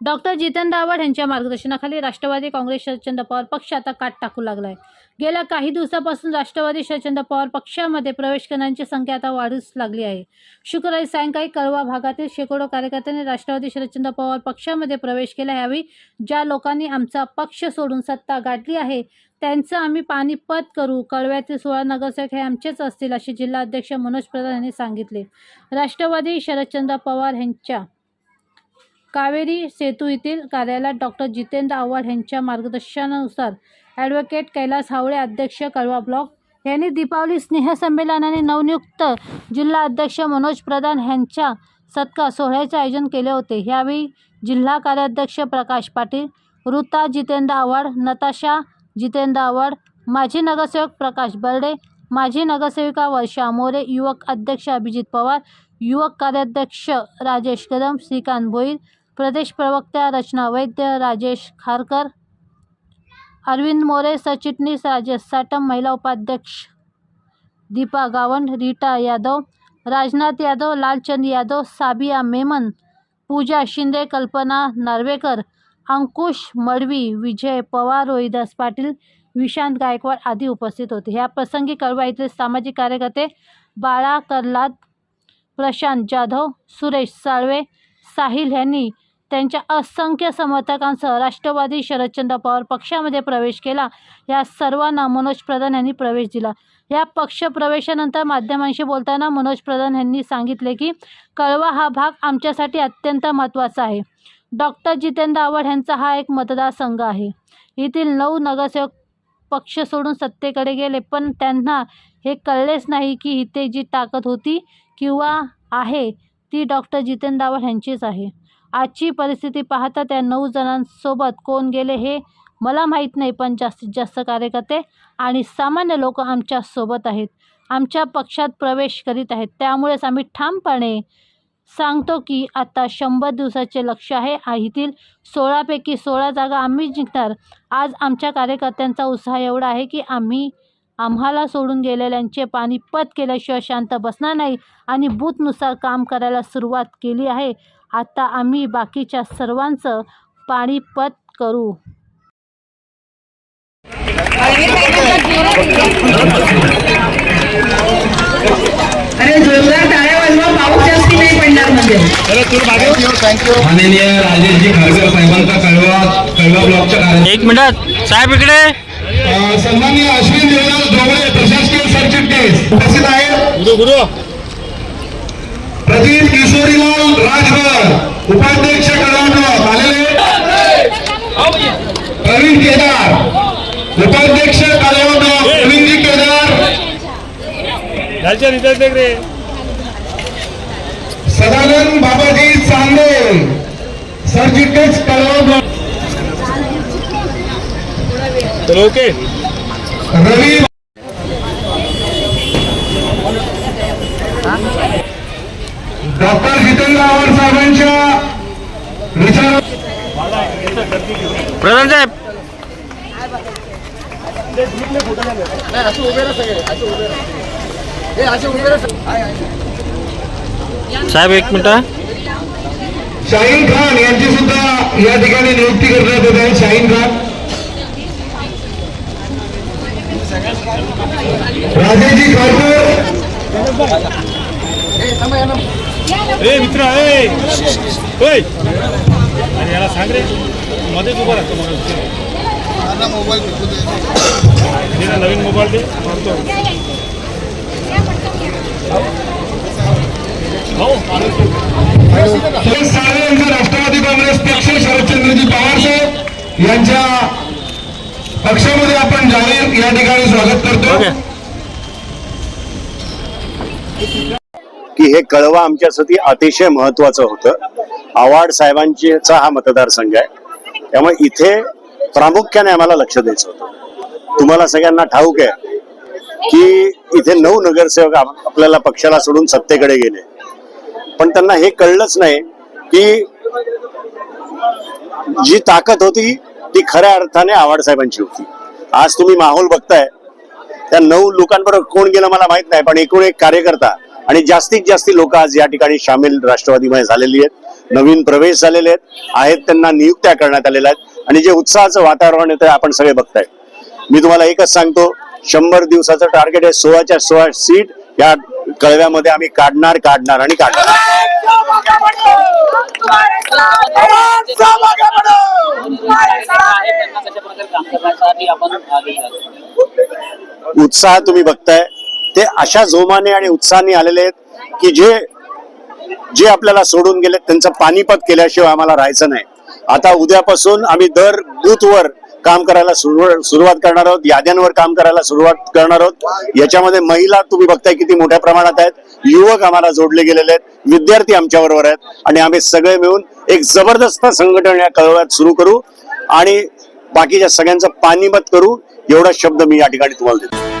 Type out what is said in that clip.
Doctor जितन आव्हाड यांच्या मार्गदर्शनाखाली राष्ट्रवादी काँग्रेस शरदचंद्र पवार पक्ष आता काट टाकू लागलाय. गेल्या काही दिवसापासून राष्ट्रवादी शरदचंद्र पवार पक्षामध्ये प्रवेश करण्याची संख्या आता वाढूच लागली आहे. शुक्रवारी सायंकाळी कळवा भागातील शेकडो कार्यकर्त्यांनी राष्ट्रवादी शरदचंद्र पवार पक्षामध्ये प्रवेश केला. यावेळी ज्या लोकांनी आमचा पक्ष सोडून सत्ता गाठली आहे त्यांचं आम्ही पाणीपत करू. कळव्यातील सोळा नगरसेवक हे आमचेच असतील असे जिल्हाध्यक्ष मनोज प्रधान यांनी सांगितले. राष्ट्रवादी शरदचंद्र पवार यांच्या कावेरी सेतू येथील कार्यालयात डॉक्टर जितेंद्र आव्हाड यांच्या मार्गदर्शनानुसार ॲडव्होकेट कैलास हावळे अध्यक्ष कळवा ब्लॉक यांनी दीपावली स्नेहसंमेलन आणि नवनियुक्त जिल्हा अध्यक्ष मनोज प्रधान यांच्या सत्कार सोहळ्याचे आयोजन केले होते. यावेळी जिल्हा कार्याध्यक्ष प्रकाश पाटील ऋता जितेंद्र आव्हाड नताशा जितेंद्र आव्हाड माजी नगरसेवक प्रकाश बर्डे माजी नगरसेविका वर्षा मोरे युवक अध्यक्ष अभिजित पवार युवक कार्याध्यक्ष राजेश कदम श्रीकांत भोईर प्रदेश प्रवक्त्या रचना वैद्य राजेश खारकर अरविंद मोरे सरचिटणीस राजेश साटम महिला उपाध्यक्ष दीपा गावंड रीटा यादव राजनाथ यादव लालचंद यादव साबिया मेमन पूजा शिंदे कल्पना नार्वेकर अंकुश मडवी विजय पवार रोहिदास पाटील विशांत गायकवाड आदी उपस्थित होते. ह्या प्रसंगी कळवा सामाजिक कार्यकर्ते बाळा कर्लाद प्रशांत जाधव सुरेश साळवे साहिल यांनी त्यांच्या असंख्य समर्थकांसह राष्ट्रवादी शरदचंद्र पवार पक्षामध्ये प्रवेश केला. या सर्वांना मनोज प्रधान यांनी प्रवेश दिला. या पक्ष प्रवेशानंतर माध्यमांशी बोलताना मनोज प्रधान यांनी सांगितले की कळवा हा भाग आमच्यासाठी अत्यंत महत्त्वाचा आहे. डॉक्टर जितेंद्र आव्हाड यांचा हा एक मतदारसंघ आहे. येथील नऊ नगरसेवक पक्ष सोडून सत्तेकडे गेले पण त्यांना हे कळलेच नाही की इथे जी ताकद होती किंवा आहे ती डॉक्टर जितेंद्र आव्हाड यांचीच आहे. आजची परिस्थिती पाहता त्या नऊ जणांसोबत कोण गेले हे मला माहीत नाही पण जास्तीत जास्त कार्यकर्ते आणि सामान्य लोक आमच्यासोबत आहेत. आमच्या पक्षात प्रवेश करीत आहेत. त्यामुळेच आम्ही ठामपणे सांगतो की आता शंभर दिवसाचे लक्ष आहे. आहीतील सोळापैकी सोळा जागा आम्ही जिंकणार. आज आमच्या कार्यकर्त्यांचा उत्साह एवढा आहे की आम्ही आम्हाला सोडून गेलेल्यांचे पानिपत केल्याशिवाय शांत बसणार नाही आणि बूथनुसार काम करायला सुरुवात केली आहे. आता आम्ही बाकीच्या सर्वांचं पाणीपत करू. अरे जोरदार टाळ्या वाजवा पाऊस जास्ती नाही पडणार म्हणजे माननीय राजेशजी खारकर साहेबांचा कळवा कळवा ब्लॉकच्या एक मिनिट. साहेब इकडे. सन्माननीय अश्विन देवराज ढोबळे प्रशासकीय सरचिटणीस. उपस्थित आहेत गुरु गुरु प्रदीप किशोरीलाल राजभर उपाध्यक्ष ब्लॉक आलेले? प्रवीण केदार उपाध्यक्ष ब्लॉक प्रवीणजी केदार. सदानंद बाबाजी चांदे. सरचिटणीस चलो ओके. रवी प्रधान साहेब। साहेब एक मिनिट शाहीन खान यांची सुद्धा या ठिकाणी नियुक्ती करण्यात येत आहे. शाहीन खान. राजेजी खारकर ए मित्र ए. अरे याला सांग रे. मध्येच उभा राहतो मग दे. ना नवीन मोबाईल दे मारतो. यांचा राष्ट्रवादी काँग्रेस पक्ष शरदचंद्रजी पवार साहेब यांच्या पक्षामध्ये आपण जाहीर या ठिकाणी स्वागत करतो. की हे कळवा आमच्यासाठी अतिशय महत्वाचं होतं. आव्हाड साहेबांचा हा मतदारसंघ आहे. त्यामुळे इथे प्रामुख्याने आम्हाला लक्ष द्यायचं होतं. तुम्हाला सगळ्यांना ठाऊक आहे की इथे नऊ नगरसेवक आपल्याला पक्षाला सोडून सत्तेकडे गेले. पण त्यांना हे कळलंच नाही की जी ताकद होती ती खऱ्या अर्थाने आव्हाड साहेबांची होती. आज तुम्ही माहोल बघताय त्या नऊ लोकांबरोबर कोण गेलं मला माहीत नाही पण एकूण एक कार्यकर्ता आणि जास्तीत जास्त लोक आज या ठिकाणी सामील राष्ट्रवादीमध्ये झालेली आहेत. नवीन प्रवेश झालेले आहेत आहेत त्यांना नियुक्त्या करण्यात आलेल्या आहेत. आणि जे उत्साहाचं वातावरण येतं आपण सगळे बघताय. मी तुम्हाला एकच सांगतो शंभर दिवसाचं टार्गेट आहे सोळाच्या सोळा सीट या कळव्यामध्ये आम्ही काढणार काढणार आणि काढणार. उत्साह तुम्ही बघताय. ते अशा जोमाने आणि उत्साहाने आलेले आहेत की जे जे आपल्याला सोडून गेले त्यांचं पाणीपत केल्याशिवाय आम्हाला राहायचं नाही. आता उद्यापासून आम्ही दर बूथवर काम करायला सुरुवात सुरुवात करणार आहोत याद्यांवर काम करायला सुरुवात करणार आहोत. याच्यामध्ये महिला तुम्ही बघताय किती मोठ्या प्रमाणात आहेत. युवक आम्हाला जोडले गेलेले आहेत. विद्यार्थी आमच्या बरोबर आहेत. आणि आम्ही सगळे मिळून एक जबरदस्त संघटन या कळव्यात सुरू करू आणि बाकीच्या सगळ्यांचं पानिपत करू. एवढा शब्द मी या ठिकाणी तुम्हाला देतो.